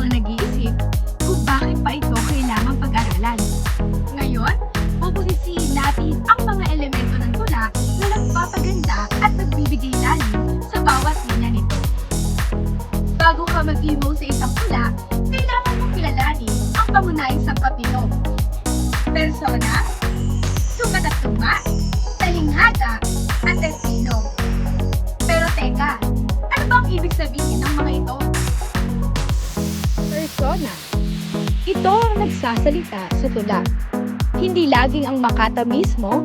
mga nag-iisip kung bakit pa ito kailangang pag-aralan? Ngayon, pupusisihin natin ang mga elemento ng tula na nagpapaganda at nagbibigay lalim sa bawat linya nito. Bago ka mag-emo sa isang tula, kailangan mong kilalanin ang pangunahing sangkapito. Persona, sukat at tugma, talinghaga, at estilo. Pero teka, ano bang ibig sabihin ng mga ito? Persona. Ito ang nagsasalita sa tula. Hindi laging ang makata mismo,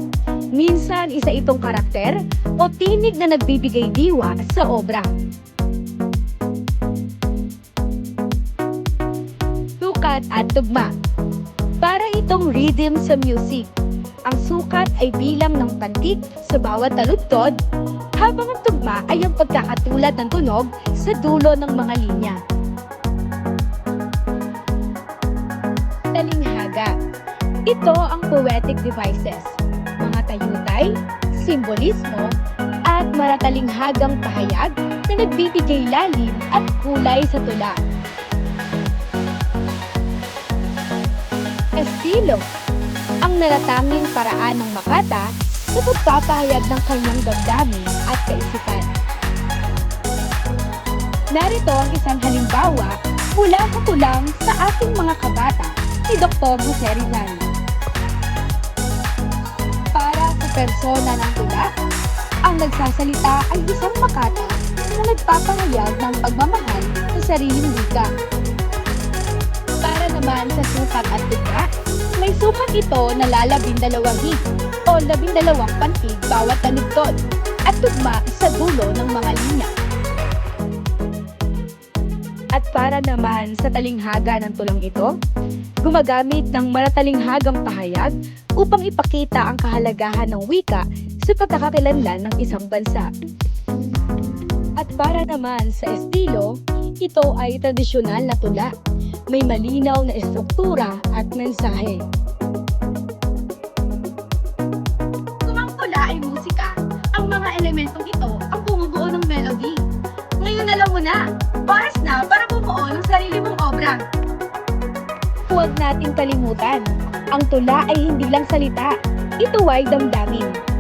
minsan isa itong karakter o tinig na nagbibigay diwa sa obra. Sukat at tugma. Para itong rhythm sa music. Ang sukat ay bilang ng pantik sa bawat taludtod, habang ang tugma ay ang pagkakatulad ng tunog sa dulo ng mga linya. Talinghaga. Ito ang poetic devices, mga tayutay, simbolismo, at maratalinghagang pahayag na nagbibigay lalim at kulay sa tula. Estilo ang nalatanging paraan ng Makata sa pagpapahayag ng kanyang damdamin at kaisipan. Narito ang isang halimbawa mula sa tulang sa ating mga kabata si Dr. Jose Rizal. Para sa persona ng tula, ang nagsasalita ay isang makata na nagpapahayag ng pagmamahal sa sariling wika. Para naman sa sukat at tugma, may sukat ito na lalabing dalawang hig o labing dalawang pantig bawat taludtod at tugma sa dulo ng mga linya. At para naman sa talinghaga ng tulang ito, gumagamit ng maratalinghagang pahayag upang ipakita ang kahalagahan ng wika sa pagkakakilanlan ng isang bansa. At para naman sa estilo, ito ay tradisyonal na tula. May malinaw na estruktura at mensahe. Kung ang musika, ang mga elementong ito ang bumubuo ng melody. Ngayon alam mo na, Huwag nating kalimutan, ang tula ay hindi lang salita. Ito ay damdamin.